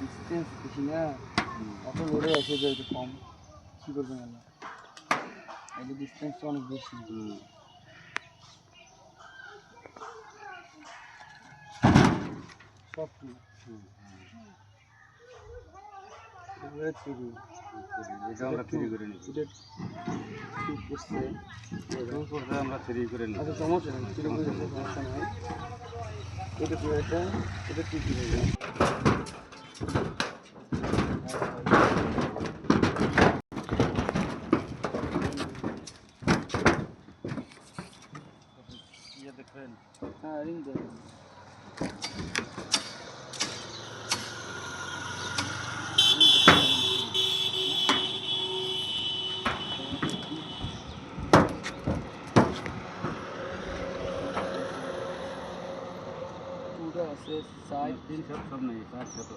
Distance বেশি না। অত লোডে এসে যায় একটু কম কী করবেন এই যে ডিস্টেন্সটা অনেক বেশি। সব এটা আমরা থ্রি করে নিই আমরা আচ্ছা সমস্যা নেই থ্রি করে সমস্যা নেই। এটা এটা এটা ঠিক Thank you. সাইড। তিন শত সব নেই চার শত।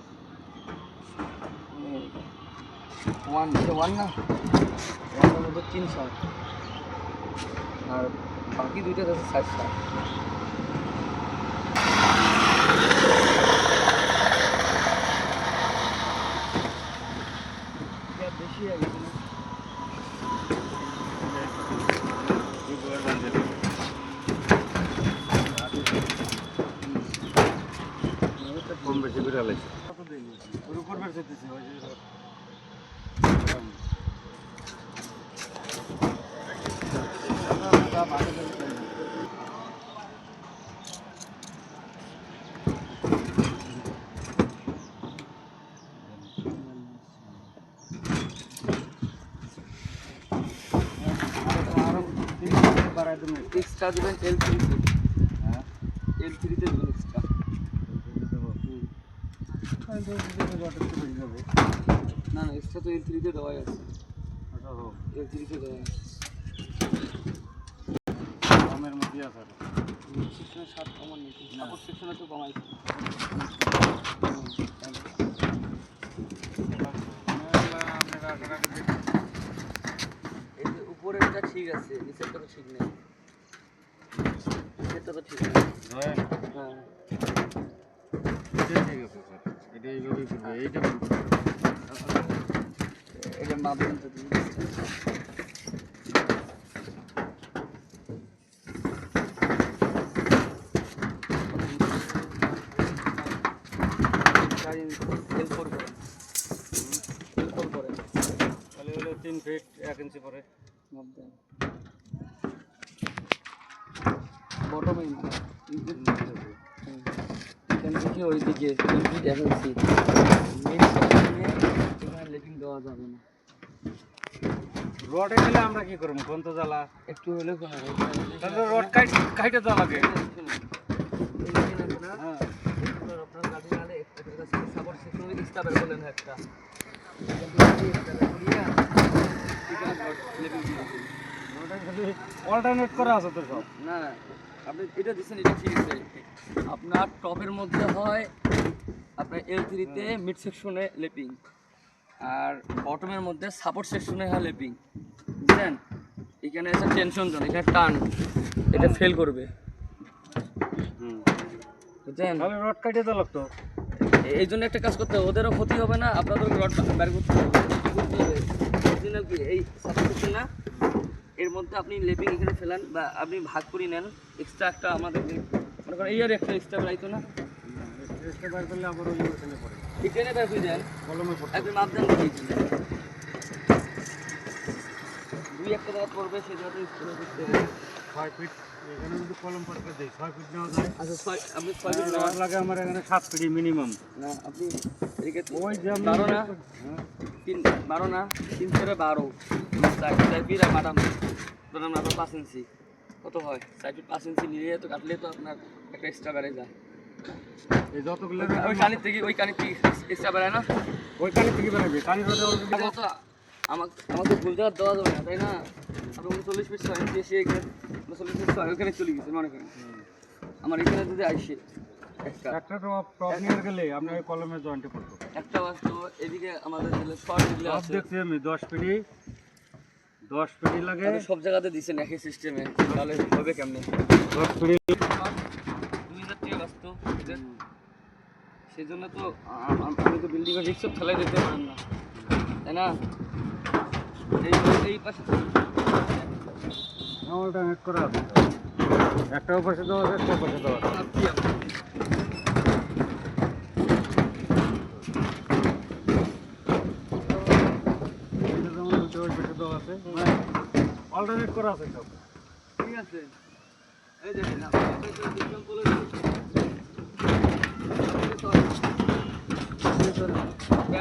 ওয়ান এটা ওয়ান না? ওয়ান মধ্যে তিন ষাট আর বাকি দুইটা আছে ষাট ষাট এটা বেশি হয়ে গেছে না? দুই করে দাম দেবে কম বেশি করে ওর উপর বের করতেছি ওই যে বাড়াই দেবো এক্সট্রা দেবেন এল থ্রিতে হ্যাঁ এল থ্রিতে দেবেন এক্সট্রা না না এক্সট্রা তো এল থ্রিতে দেওয়াই আছে। এল থ্রিতে দেওয়া আছে। দামের মধ্যে আছে। সেকশনে সাত কমান নিতে সাপোর্ট সেকশনে তো কমাইছে। উপরেরটা ঠিক আছে নিচেরটা তো ঠিক নেই। নিচেরটা তো ঠিক নেই। হ্যাঁ এটাই ঠিক আছে স্যার। এটা এইভাবেই করবে। এইটা তাহলে হলো তিন ফিট এক ইঞ্চি পরে। বটমে এখান ওইদিকে। সেকশনে এখানে দেওয়া যাবে না। রডে গেলে আমরা কি করব? কোন তো জ্বালা? একটু হলেও কোনো তাহলে রড কাইট কাইটে জ্বালাবে হ্যাঁ। আপনার গাড়ি নালে একটা? সাপোর্ট অল্টারনেট করা আছে তো সব। না আপনি এটা দিচ্ছেন এটা ঠিক আছে। আপনার টপের মধ্যে হয় আপনার এল থ্রিতে মিড সেকশনে লেপিং আর বটমের মধ্যে সাপোর্ট সেকশনে হয় লেপিং বুঝলেন? এখানে আছে টেনশন জোন এখানে টান। এটা ফেল করবে। বুঝলেন? তাহলে রড জ্বালাক তো এই জন্য একটা কাজ করতে হবে ওদেরও ক্ষতি হবে না আপনাদের রড বের করতে হবে। অরিজিনাল এই সাবস্ক্রিপশন না এর মধ্যে আপনি লেপিং এখানে ফেলান বা আপনি ভাগ করে নেন। এক্সট্রা একটা আমাদের মনে করেন এই আর একটা এক্সট্রা বেড়াইতো না। টেস্টে বার করলে আবার ওই পড়ে। এখানে বের করে দেন কলমে পড়ে আপনি মাপ দেন দেখিয়েছেন দুই একটা জায়গা পড়বে সেই জায়গাটা স্কুলে করতে হবে। ছয় ফিট এখানে যদি কলম পড়তে দেয় ছয় ফিট নেওয়া যায়? আচ্ছা ছয় আপনি ছয় দিন রড লাগে আমার এখানে সাত ফিট মিনিমাম না আপনি এদিকে ওই যে বারো না? হ্যাঁ। তিন বারো না? তিন করে বারো। চার ফিট ধরুন আপনার পাঁচ ইঞ্চি কত হয়? চার ফিট পাঁচ ইঞ্চি নিয়ে তো কাটলে তো আপনার একটা এক্সট্রা বেড়ে যায়। এই যতগুলো ওই কানির থেকে ওই কানির থেকে এক্সট্রা বেড়ায় না। ওই কানে থেকে বেরোবে। কানি রোডে অলরেডি কত আমাকে আমাকে ভুল জায়গা দেওয়া যাবে না তাই না? আপনি উনচল্লিশ ফিট ছয় ইঞ্চি এসে এখানে উনচল্লিশ ফিট ছয় ওখানে চলে গেছে মনে করেন। আমার এখানে যদি আইসে একটা। একটা টপ টপ নিয়ে গেলে আপনি কলমের জয়েন্টে পড়তো একটা বাস্তব এদিকে আমাদের যেগুলো শর্ট যেগুলো সব আছে। দেখছি আমি দশ দশ লাগে। সব জায়গাতে দিচ্ছেন একই সিস্টেমে তাহলে হবে কেমনে? দশ ফিটি দুই হাজার টাকা বাস্তব সেই জন্য তো আপনি তো বিল্ডিং এর রিক্সও ফেলে দিতে পারেন না। তাই না? এই এই পাশে। অল্টারনেট করা আছে। একটা পাশে দেওয়া আছে একটা পাশে দেওয়া আছে। আছে? অল্টারনেট করা আছে সব। ঠিক আছে। এই দেখেন আপনাদের তো বিক্রম বলে দিয়েছে। আপনাদের তো- ব্যান্ডটা কি হবে? কি হবে কি ব্যান্ড হবে? Fail করবে, 100% fail করবে।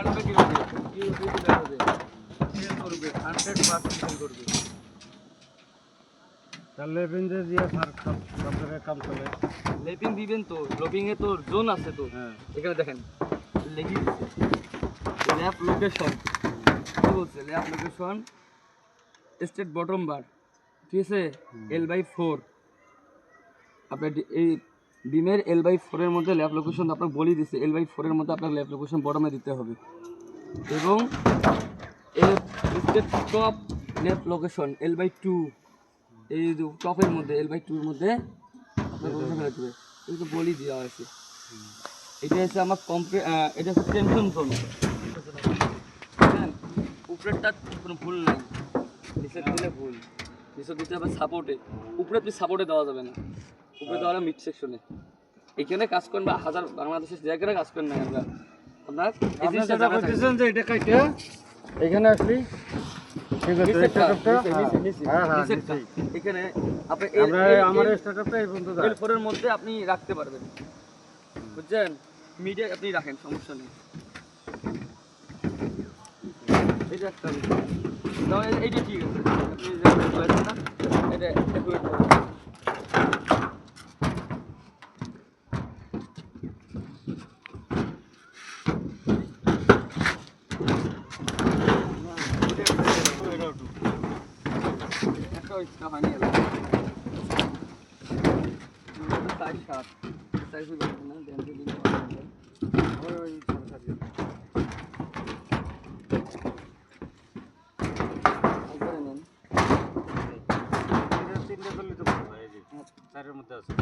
তাহলে বেঞ্জে দিয়ে সার সব সব জায়গায় কাম চলে লেপিং দিবেন তো লপিং এ তো জোন আছে তো। হ্যাঁ। এখানে দেখেন লেখি ল্যাপ লোকেশন কি বলছে? Lap location state bottom bar ঠিক আছে? এল বাই ফোর আপনার এই ডিমের এল বাই ফোরের মধ্যে ল্যাপ লোকেশন আপনার বলি দিচ্ছে এল বাই ফোরের মধ্যে আপনার ল্যাপ লোকেশন বটমে দিতে হবে। এবং top lap location L by two এই টপের মধ্যে এল বাই টুর মধ্যে আপনার লোকেশন দেওয়া আছে এটা হচ্ছে আমার কম্পে এটা হচ্ছে টেনশন জোন উপরেরটা কোনো ভুল নাই। নিচের দিলে ভুল। নিচে দিতে হবে সাপোর্টে উপরে তুই সাপোর্টে দেওয়া যাবে না। উপরে দেওয়া মিড সেকশনে এখানে কাজ করেন বা হাজার বাংলাদেশের জায়গায় কাজ করেন না আমরা আপনার যে এটা কাইটা এখানে আসলি। আপনি রাখতে পারবেন। বুঝছেন? মিডিয়া আপনি রাখেন সমস্যা নেই। এটা একটা এইটা ঠিক আছে। আপনি এটা accurate হবে। একটা ইচ্ছা হয়নি এবার। সাইজ সাত সাইজ না দেন দিন ওই ওই সাড়ে সাত জন। করে নেন তিনটে তিনটে করলে তো ভালো হয়, চারের মধ্যে আছে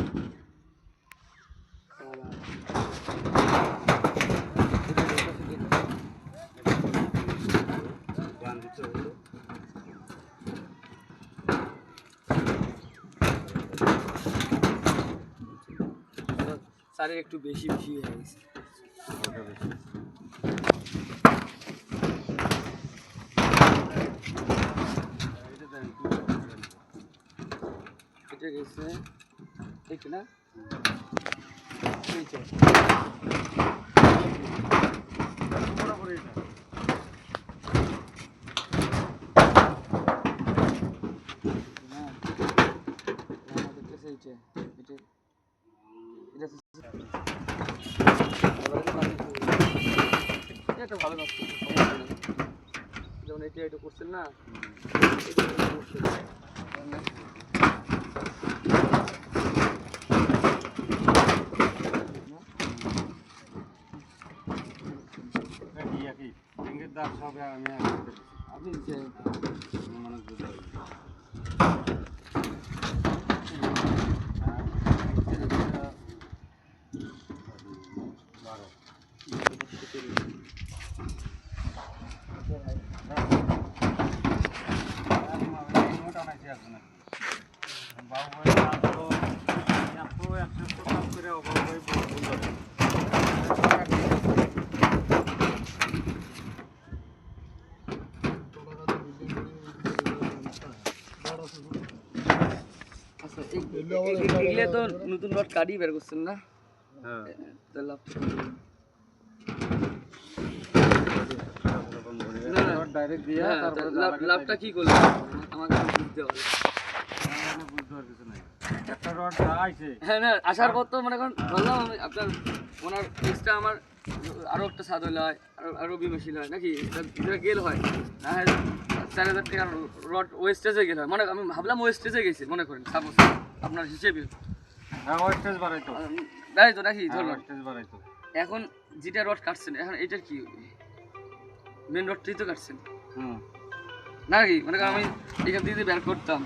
গান দিতে হলো স্যারের একটু বেশি বেশি হয়ে গেছে। গেছে ঠিক না? ঠিক বরাবর এটা। না আমাদের কাছে এইটা এটা এটা হচ্ছে- এটা একটা ভালো কাজ করছে সমস্যা নেই। যেমন এটা এটা করছেন না এটা এটা করছেন। মানে এটা কি একই? রিংয়ের দাগ সব আমি আগে করে দিছি। আপনি যে আমি মনে করি যে- বারো। রিমোট আনাইছি এখন। বাবু ভাই আসলো, এত একশো কাজ করে বাবু ভাই বড় ভুল করে। আচ্ছা এই এগুলো তো নতুন রড কাটি বের করছেন না? হ্যাঁ। হ্যাঁ, লাভটা কি করলেন? আমাকে বুঝতে হবে। হ্যাঁ আসার পর তো মনে করেন বললাম আমি আপনার ওনার এক্সট্রা আমার আরও একটা স্বাদ হলে হয় আরও আরও বিমেশিল হয় নাকি যেটা গেল হয়। না চার হাজার টাকার রড ওয়েস্টেজে গেল হয়। মনে আমি ভাবলাম ওয়েস্টেজে গেছি মনে করেন সাপোজ আপনার হিসেবে। হ্যাঁ স্টেজ বাড়াইতো তাই তো। নাকি ধরলাম স্টেজ বাড়াইতো এখন যেটা রড কাটছেন এখন এটার কি? মেন রডটাই তো কাটছেন। হুম। নাকি মনে করেন আমি এখান থেকে বের করতাম।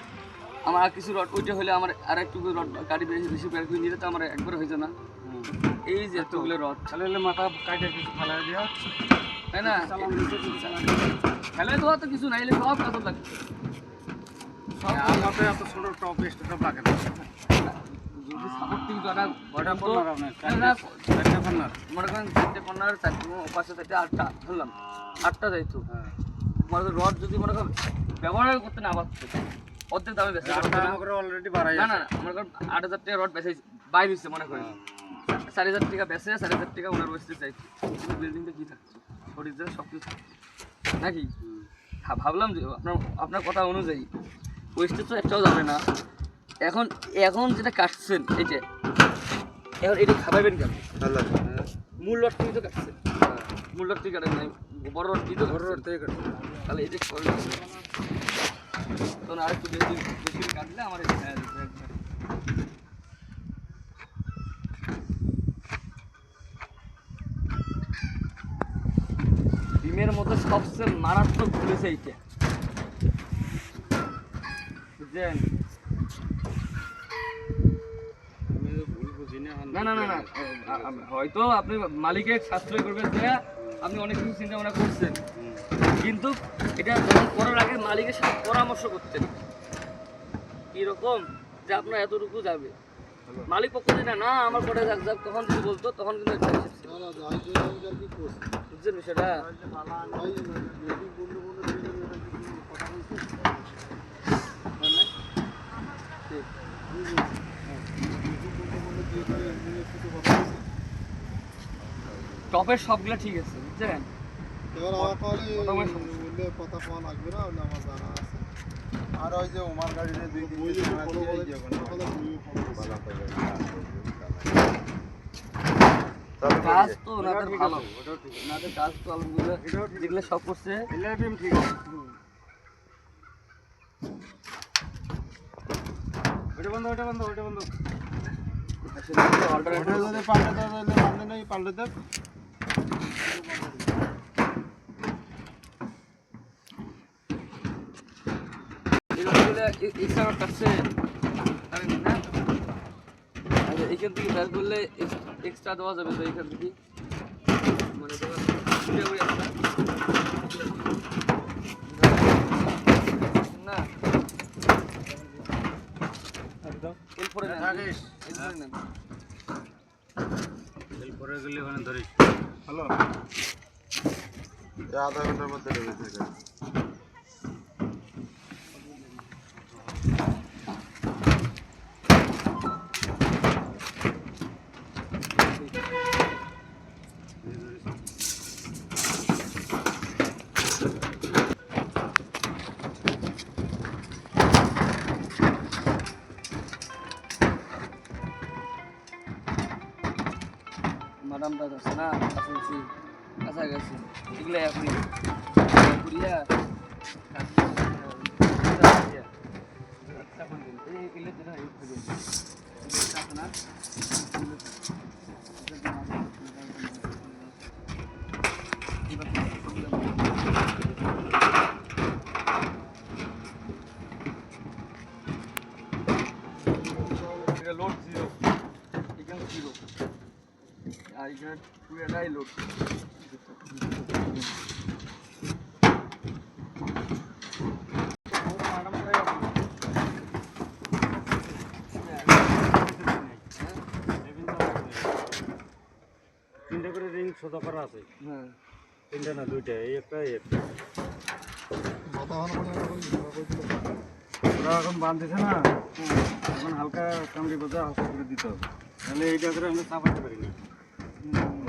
আমার আর কিছু রড ওইটা হলে আমার আর একটু রড গাড়ি বেশি বেশি বের করে নিলে তো আমার একবার হয়েছে না। হুম। এই যে এতগুলো রড তাহলে মাথা কাটে কিছু ফালাই দিয়া। তাই না। খেলে দেওয়া তো কিছু নাই এলে সব কত লাগবে সব আমার তো এত ছোট টপ স্টেটপ লাগে না। চারটে চারটে আটটা ধরলাম আটটা যাইতো রড যদি মনে ব্যবহার করতে না দামে অলরেডি না আট হাজার টাকা। রড মনে হাজার টাকা হাজার টাকা চাইছে বিল্ডিংটা কি থাকছে সব কিছু নাকি ভাবলাম যে আপনার আপনার কথা অনুযায়ী ওয়েস্টে তো একটাও যাবে না এখন এখন যেটা কাটছেন এইটা এখন এটা খাবাইবেন কেন মূল রড থেকে তো কাটছেন? মূল রড থেকে কাটেন নাই বড় রড দিয়ে তো বড় রড থেকে কাটছে। তাহলে এটা করে তখন আর একটু বেশি বেশি কাটলে আমার এটা হয়ে ডিমের মধ্যে সবচেয়ে মারাত্মক ভুলেছে এইটা। বুঝলেন আমি তো ভুল বুঝি না না না না হয়তো আপনি মালিকের সাশ্রয় করবেন যে আপনি অনেক কিছু চিন্তা ভাবনা করছেন কিন্তু এটা যখন করার আগে মালিকের সাথে পরামর্শ করতেন কীরকম যে আপনার এতটুকু যাবে মালিক পক্ষ না না, আমার পরে যাক যাক, তখন যদি বলতো, তখন কিন্তু। বুঝছেন বিষয়টা ঠিক। টপের সবগুলো ঠিক আছে বুঝছেন? আর ওই যে উমার গাড়িতে দুই তিন কাজ তো ওনাদের ঠিক ভালো। আছে, ওটাও ঠিক আছে। ওনাদের কাজ তো ঠিক যেগুলো সব করছে। ঠিক আছে। ওটা বন্ধ ওটা বন্ধ ওটা বন্ধ। এখান থেকে ব্যাস করলে এক্সট্রা দেওয়া যাবে তো এখান থেকে মানে করে। না একদম এরপরে নেন এরপরে গেলে ওখানে ধরিস। হ্যালো। আধা ঘণ্টার মধ্যে লেগে থেকে ম্যাডামটা যাচ্ছে না কাছাকাছি কাছাকাছি এগুলো আপনি ঘুরিয়া লোড জিরো এখানে জিরো আর এখানে পুরোটাই লোড তিনটা করে রিং সোজা করা আছে। হ্যাঁ। তিনটা না দুইটা এই একটা এই একটা। ওরা এখন বাঁধতেছে না। এখন হালকা কামড়ি বোঝা হালকা করে দিতে হবে। তাহলে এইটা করে আমরা চাপাতে পারি না রিং না চাপলে তার সমস্যা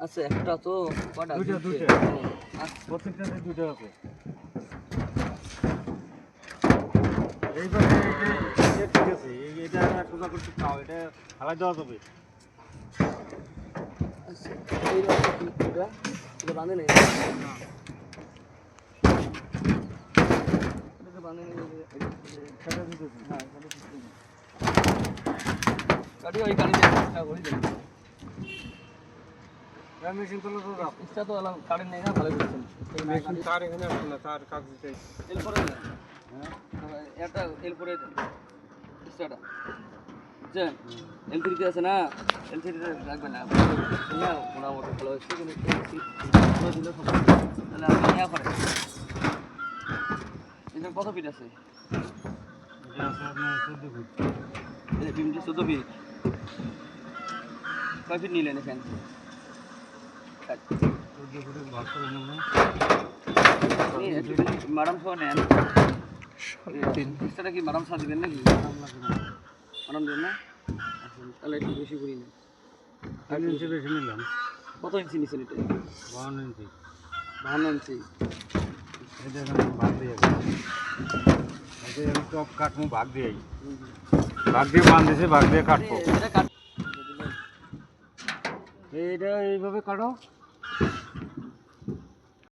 আচ্ছা একটা তো কটা। ও, আচ্ছা প্রত্যেকটাতে দুটো আছে এইবারে ঠিক আছে এটা সোজা করতে খাও এটা হালাই দেওয়া যাবে আচ্ছা বাঁধে নেই বাঁধে নেই হ্যাঁ। গাড়ি ওই মেশিন তো রাখ। এক্সট্রা তো এলাম কারেন্ট নেই না ভালো করছেন এই তার এখানে আসবে না তার কাজ দিতে এরপরে দেন। হ্যাঁ এটা এরপরে দেন পিস্তাটা বুঝছেন এল থ্রিতে আছে না এল থ্রিতে রাখবে না মোটামুটি ভালো কিন্তু সব। তাহলে আপনি কত ফিট আছে? ফুট চোদ্দ ফিট কয় ফিট নিলেন এখানে ম্যাডাম সহ নেন। পিস্তাটা কি ম্যাডাম সহ দিবেন নাকি? ম্যাডাম দেবেন না? আচ্ছা, তাহলে একটু বেশি করি না তিন ইঞ্চি বেশি নিলাম। কত ইঞ্চি নিচ্ছেন এটা? বাউন্ন ইঞ্চি। বাহান্ন ইঞ্চি। আমি ভাগ দিয়ে আমি টপ কাটবো ভাগ দিয়ে ভাগ দিয়ে বাঁধেছে ভাগ দিয়ে কাটবো। এইটা এইভাবে কাটো।